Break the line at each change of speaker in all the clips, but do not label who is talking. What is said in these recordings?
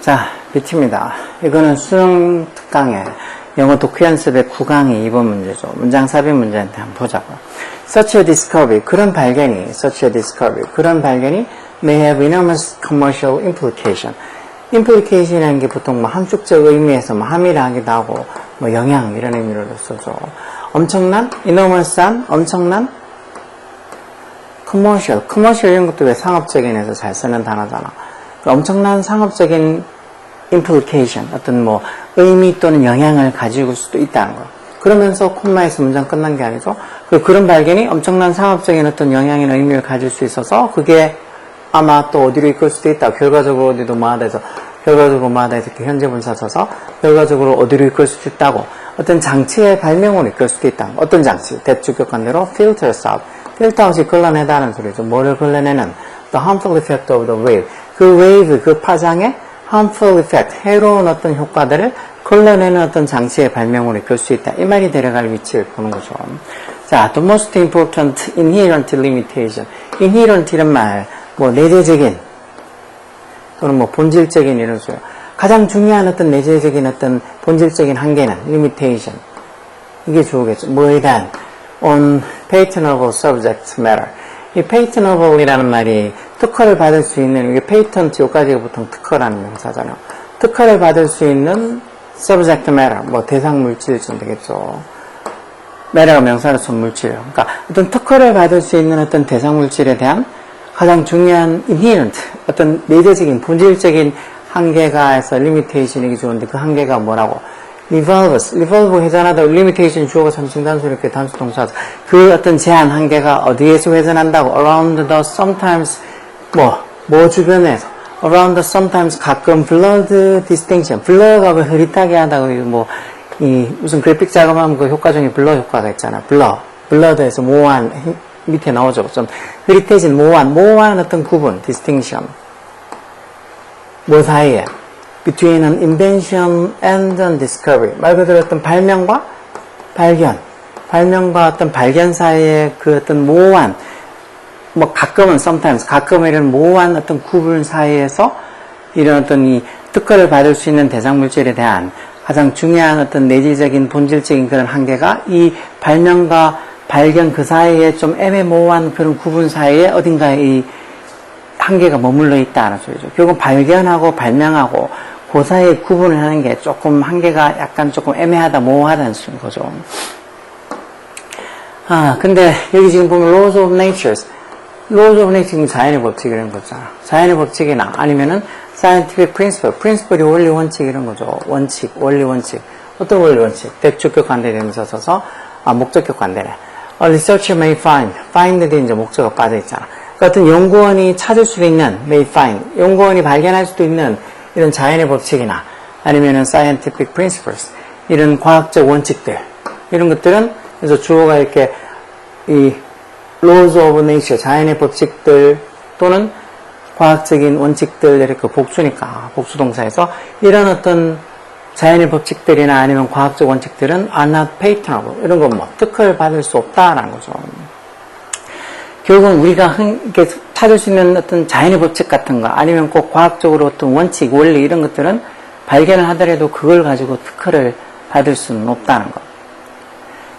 자, BT입니다. 이거는 수능 특강에 영어 독해 연습의 9강의 2번 문제죠. 문장 삽입 문제인데 한번 보자고요. Such a discovery, 그런 발견이, such a discovery, 그런 발견이 may have enormous commercial implication. implication이라는 게 보통 뭐 함축적 의미에서 뭐 함이라기도 하고 뭐 영향 이런 의미로도 쓰죠. 엄청난, enormous한, 엄청난 commercial, commercial 이런 것도 왜 상업적인에서 잘 쓰는 단어잖아. 그 엄청난 상업적인 implication, 어떤 뭐 의미 또는 영향을 가지고 수도 있다는 거. 그러면서 콤마에서 문장 끝난 게 아니죠. 그 그런 발견이 엄청난 상업적인 어떤 영향이나 의미를 가질 수 있어서 그게 아마 또 어디로 이끌 수도 있다. 결과적으로 어디도 뭐하다 해서 결과적으로 뭐하다 해서 현재 분사 써서 결과적으로 어디로 이끌 수도 있다고. 어떤 장치의 발명으로 이끌 수도 있다. 어떤 장치? 대주격한 대로 filters out. 필터 없이 걸러내다는 소리죠. 뭐를 걸러내는? The harmful effect of the wave. 그 wave, 그 파장의 harmful effect, 해로운 어떤 효과들을 걸러내는 어떤 장치의 발명으로 이끌 수 있다. 이 말이 데려갈 위치를 보는 거죠. 자, the most important inherent limitation. inherent 이런 말, 뭐 내재적인 또는 뭐 본질적인 이런 소요. 가장 중요한 어떤 내재적인 어떤 본질적인 한계는 limitation. 이게 주어겠죠. 뭐에 대한 on patentable subject matter. 이 patentable이라는 말이 특허를 받을 수 있는 이게 patent 요까지가 보통 특허라는 명사잖아요. 특허를 받을 수 있는 subject matter 뭐 대상 물질쯤 되겠죠. matter가 명사로서 물질. 그러니까 어떤 특허를 받을 수 있는 어떤 대상 물질에 대한 가장 중요한 inherent 어떤 내재적인 본질적인 한계가 해서 limitation이기 좋은데 그 한계가 뭐라고? revolves, revolve 회전하다, limitation 주어가 삼층 단수 이렇게 단수 동사 그 어떤 제한 한계가 어디에서 회전한다고? around the sometimes 뭐, 뭐 주변에서 around the sometimes 가끔 blood distinction, 블러가 왜 흐릿하게 하다고 뭐, 이 무슨 그래픽 작업하면 그 효과 중에 블러 효과가 있잖아. 블러, 블러드에서 모호한 밑에 나오죠. 좀 흐릿해진 모호한, 모호한 어떤 구분, distinction. 뭐 사이에? between an invention and discovery. 말 그대로 어떤 발명과 발견. 발명과 어떤 발견 사이에 그 어떤 모호한, 뭐 가끔은 sometimes, 가끔은 이런 모호한 어떤 구분 사이에서 이런 어떤 이 특허를 받을 수 있는 대상 물질에 대한 가장 중요한 어떤 내재적인 본질적인 그런 한계가 이 발명과 발견 그 사이에 좀 애매모호한 그런 구분 사이에 어딘가에 이 한계가 머물러 있다는 소리죠. 결국 발견하고 발명하고 그 사이에 구분을 하는 게 조금 한계가 약간 조금 애매하다, 모호하다는 거죠. 아, 근데 여기 지금 보면 laws of natures. laws of nature, 자연의 법칙 이런 거잖아. 자연의 법칙이나 아니면은 scientific principle, principle이 원리 원칙 이런 거죠. 원칙, 원리 원칙. 어떤 원리 원칙? 대주격 관대 되면서 써서 아, 목적격 관대래. A researcher may find, find에 이제 목적어 빠져 있잖아. 그 어떤 연구원이 찾을 수 있는 may find, 연구원이 발견할 수도 있는 이런 자연의 법칙이나 아니면은 scientific principles, 이런 과학적 원칙들, 이런 것들은 그래서 주어가 이렇게 이 laws of nature, 자연의 법칙들 또는 과학적인 원칙들 이렇게 복수니까 복수동사에서 이런 어떤 자연의 법칙들이나 아니면 과학적 원칙들은 are not patentable 이런 건 뭐 특허를 받을 수 없다라는 거죠. 결국은 우리가 찾을 수 있는 어떤 자연의 법칙 같은 거 아니면 꼭 과학적으로 어떤 원칙, 원리 이런 것들은 발견을 하더라도 그걸 가지고 특허를 받을 수는 없다는 거.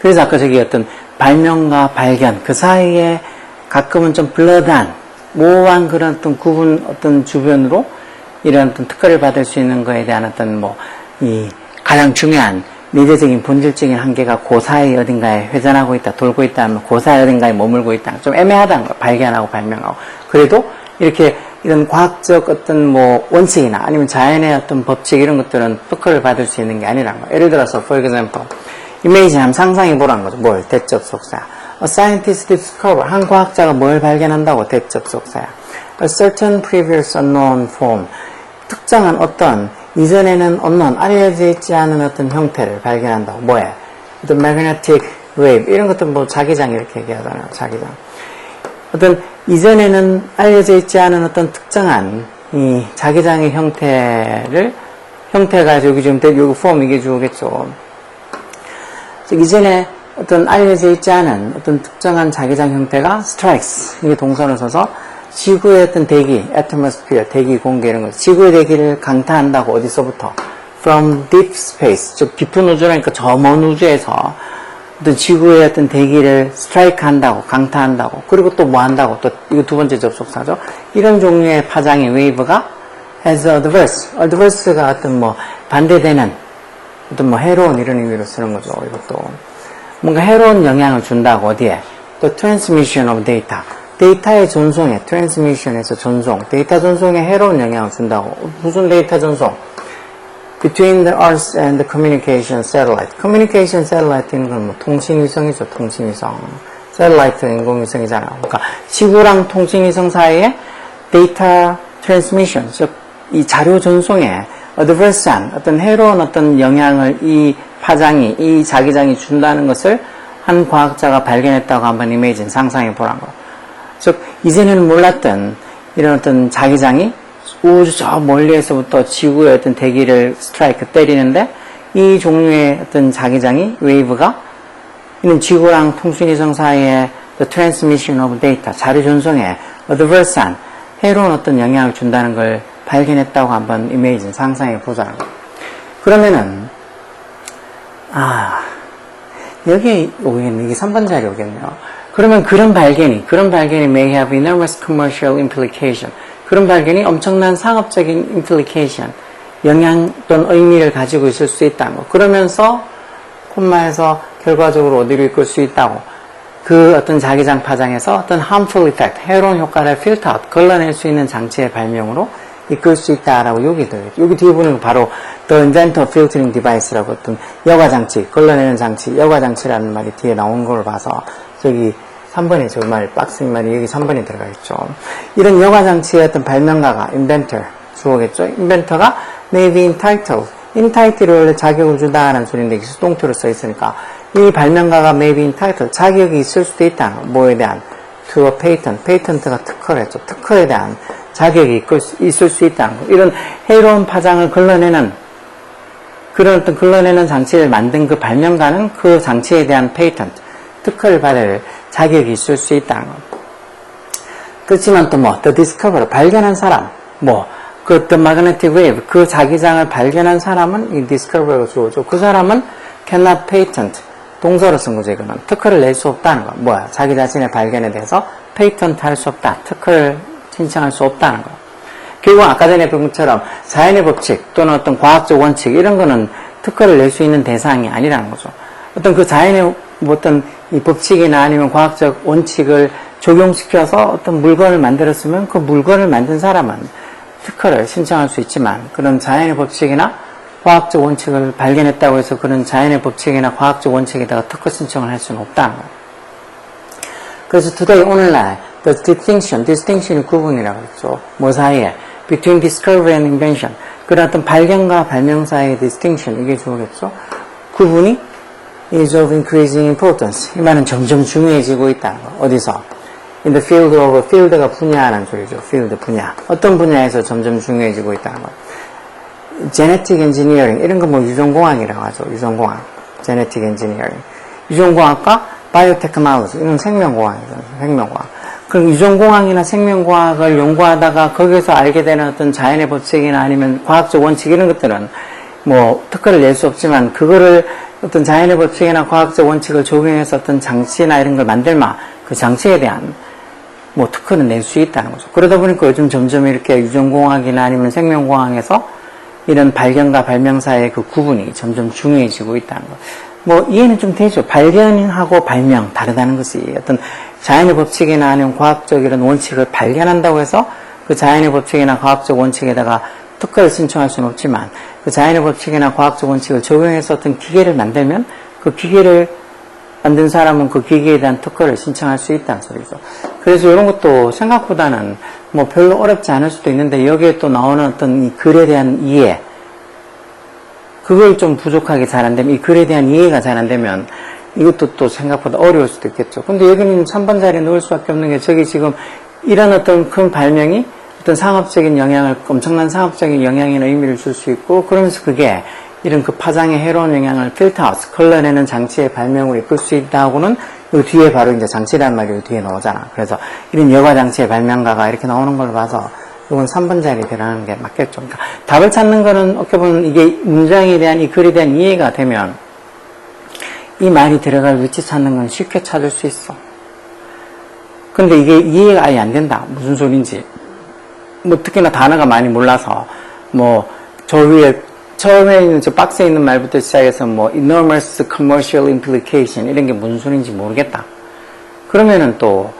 그래서 아까 저기 어떤 발명과 발견 그 사이에 가끔은 좀 블러드한 모호한 그런 어떤 구분 어떤 주변으로 이런 어떤 특허를 받을 수 있는 거에 대한 어떤 뭐 이 가장 중요한 내재적인 본질적인 한계가 그 사이 어딘가에 회전하고 있다, 돌고 있다 하면 그 사이 어딘가에 머물고 있다. 좀 애매하다는 거 발견하고 발명하고. 그래도 이렇게 이런 과학적 어떤 뭐 원칙이나 아니면 자연의 어떤 법칙 이런 것들은 특허를 받을 수 있는 게 아니라는 거. 예를 들어서, for example, 이미지 한번 상상해 보라는 거죠. 뭘? 대접 속사. A scientist discover. 한 과학자가 뭘 발견한다고? 대접 속사야. A certain previous unknown form. 특정한 어떤 이전에는 없는 알려져 있지 않은 어떤 형태를 발견한다고. 뭐야? 어떤 magnetic wave. 이런 것도 뭐 자기장 이렇게 얘기하잖아요. 자기장. 어떤 이전에는 알려져 있지 않은 어떤 특정한 이 자기장의 형태를 형태가 여기 지금 여기 폼 이게 주겠죠. 이전에 어떤 알려져 있지 않은 어떤 특정한 자기장 형태가 strikes 이게 동선을 써서 지구의 어떤 대기, atmosphere, 대기 공개 이런 거. 지구의 대기를 강타한다고 어디서부터? From deep space. 즉 깊은 우주라니까 저 먼 우주에서 어떤 지구의 어떤 대기를 스트라이크 한다고 강타한다고 그리고 또 뭐 한다고. 또 이거 두 번째 접속사죠. 이런 종류의 파장의 웨이브가 as adverse. adverse가 어떤 뭐 반대되는 어떤 뭐 해로운 이런 의미로 쓰는 거죠. 이것도. 뭔가 해로운 영향을 준다고 어디에? 또 transmission of data 데이터의 전송에 transmission에서 전송 데이터 전송에 해로운 영향을 준다고 무슨 데이터 전송 between the Earth and the communication satellite. communication satellite는 건뭐 통신위성이죠, 통신위성. satellite 인공위성이잖아요. 그러니까 지구랑 통신위성 사이에 데이터 트랜스미션, 즉이 자료 전송에 adverse한 어떤 해로운 어떤 영향을 이 파장이, 이 자기장이 준다는 것을 한 과학자가 발견했다고 한번 이미진 상상해 보란 거. 즉 이제는 몰랐던 이런 어떤 자기장이 우주 저 멀리에서부터 지구의 어떤 대기를 스트라이크 때리는데 이 종류의 어떤 자기장이 웨이브가 이는 지구랑 통신위성 사이에 the transmission of data 자료 전송에 adverse한 해로운 어떤 영향을 준다는 걸 발견했다고 한번 이미진 상상해 보자는 거. 그러면은 아 여기 오겠네 이게 3번 자리 오겠네요. 그러면 그런 발견이 그런 발견이 may have enormous commercial implication 그런 발견이 엄청난 상업적인 implication, 영향 또는 의미를 가지고 있을 수 있다는 거. 그러면서 콤마에서 결과적으로 어디로 이끌 수 있다고. 그 어떤 자기장 파장에서 어떤 harmful effect, 해로운 효과를 out, 걸러낼 수 있는 장치의 발명으로 이끌 수 있다라고 여기 들 여기 뒤에 보는 거 바로 the inventor filtering device라고 어떤 여과 장치, 걸러내는 장치, 여과 장치라는 말이 뒤에 나온 걸 봐서 저기 3번에 저 말, 박스인 말이 여기 3번에 들어가 있죠. 이런 여과 장치의 어떤 발명가가 inventor, 주어겠죠. inventor가 may be entitled. entitle이 원래 자격을 주다라는 소리인데 수동태로 써 있으니까 이 발명가가 may be entitled. 자격이 있을 수도 있다. 뭐에 대한? to a patent. patent가 특허랬죠. 특허에 대한 자격이 있을 수 있다는 거. 이런 해로운 파장을 걸러내는 그런 어떤 걸러내는 장치를 만든 그 발명가는 그 장치에 대한 페이턴트, 특허를 받을 자격이 있을 수 있다는 것. 그렇지만 또 뭐, the discoverer, 발견한 사람, 뭐, 그 the magnetic wave, 그 자기장을 발견한 사람은 이 discoverer가 주어죠. 그 사람은 cannot patent, 동서로 쓴 거죠, 이거는. 특허를 낼 수 없다는 거. 뭐야, 자기 자신의 발견에 대해서 페이턴트 할 수 없다. 특허를 신청할 수 없다는 거. 결국 아까 전에 본 것처럼 자연의 법칙 또는 어떤 과학적 원칙 이런 거는 특허를 낼 수 있는 대상이 아니라는 거죠. 어떤 그 자연의 뭐 어떤 이 법칙이나 아니면 과학적 원칙을 적용시켜서 어떤 물건을 만들었으면 그 물건을 만든 사람은 특허를 신청할 수 있지만 그런 자연의 법칙이나 과학적 원칙을 발견했다고 해서 그런 자연의 법칙이나 과학적 원칙에다가 특허 신청을 할 수는 거예요. 그래서 today 오늘날 the distinction, distinction이 구분이라고 했죠. 뭐 사이에 between discovery and invention 그런 어떤 발견과 발명 사이의 distinction 이게 주어겠죠. 구분이 is of increasing importance. 이 말은 점점 중요해지고 있다는 거. 어디서? In the field of, field가 분야라는 소리죠. field 분야. 어떤 분야에서 점점 중요해지고 있다는 거. genetic engineering. 이런 거 뭐 유전공학이라고 하죠. 유전공학. genetic engineering. 유전공학과 biotechnology. 이건 생명공학이죠. 생명공학. 그럼 유전공학이나 생명공학을 연구하다가 거기서 알게 되는 어떤 자연의 법칙이나 아니면 과학적 원칙 이런 것들은 뭐 특허를 낼 수 없지만 그거를 어떤 자연의 법칙이나 과학적 원칙을 적용해서 어떤 장치나 이런 걸 만들마 그 장치에 대한 뭐 특허는 낼 수 있다는 거죠. 그러다 보니까 요즘 점점 이렇게 유전공학이나 아니면 생명공학에서 이런 발견과 발명 사이의 그 구분이 점점 중요해지고 있다는 거. 뭐 이해는 좀 되죠. 발견하고 발명 다르다는 것이 어떤 자연의 법칙이나 아니면 과학적 이런 원칙을 발견한다고 해서 그 자연의 법칙이나 과학적 원칙에다가 특허를 신청할 수는 없지만 그 자연의 법칙이나 과학적 원칙을 적용해서 어떤 기계를 만들면 그 기계를 만든 사람은 그 기계에 대한 특허를 신청할 수 있다는 소리죠. 그래서 이런 것도 생각보다는 뭐 별로 어렵지 않을 수도 있는데 여기에 또 나오는 어떤 이 글에 대한 이해 그걸 좀 부족하게 잘 안 되면 이 글에 대한 이해가 잘 안 되면 이것도 또 생각보다 어려울 수도 있겠죠. 근데 여기는 3번 자리에 넣을 수밖에 없는 게 저기 지금 이런 어떤 큰 발명이 어떤 상업적인 영향을 엄청난 상업적인 영향이나 의미를 줄 수 있고 그러면서 그게 이런 그 파장의 해로운 영향을 필터아웃, 걸러내는 장치의 발명으로 이끌 수 있다고는 요 뒤에 바로 이제 장치란 말이 요 뒤에 나오잖아. 그래서 이런 여과 장치의 발명가가 이렇게 나오는 걸 봐서 이건 3번 자리에 들어가는 게 맞겠죠. 그러니까 답을 찾는 거는 어떻게 보면 이게 문장에 대한 이 글에 대한 이해가 되면 이 말이 들어갈 위치 찾는 건 쉽게 찾을 수 있어. 근데 이게 이해가 아예 안 된다. 무슨 소린지. 뭐 특히나 단어가 많이 몰라서 뭐 저 위에 처음에 있는 저 박스에 있는 말부터 시작해서 뭐 enormous commercial implication 이런 게 무슨 소린지 모르겠다. 그러면은 또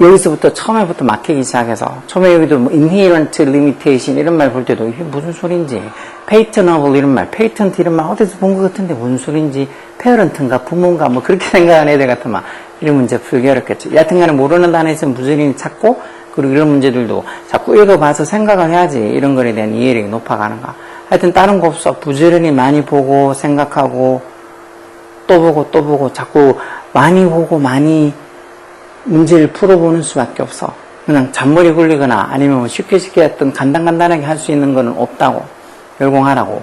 여기서부터 처음에부터 막히기 시작해서 처음에 여기도 뭐 inherent limitation 이런 말 볼 때도 이게 무슨 소린지 patentable 이런 말 patent 이런 말 어디서 본 것 같은데 무슨 소린지 parent인가 부모인가 뭐 그렇게 생각하는 애들 같으면 이런 문제 풀기 어렵겠죠. 여하튼간에 모르는 단어에 있으면 부지런히 찾고 그리고 이런 문제들도 자꾸 읽어봐서 생각을 해야지 이런 거에 대한 이해력이 높아가는가. 하여튼 다른 거 없어. 부지런히 많이 보고 생각하고 또 보고 또 보고 자꾸 많이 보고 많이 문제를 풀어보는 수밖에 없어. 그냥 잔머리 굴리거나 아니면 뭐 쉽게 쉽게 어떤 간단간단하게 할 수 있는 거는 없다고. 열공하라고.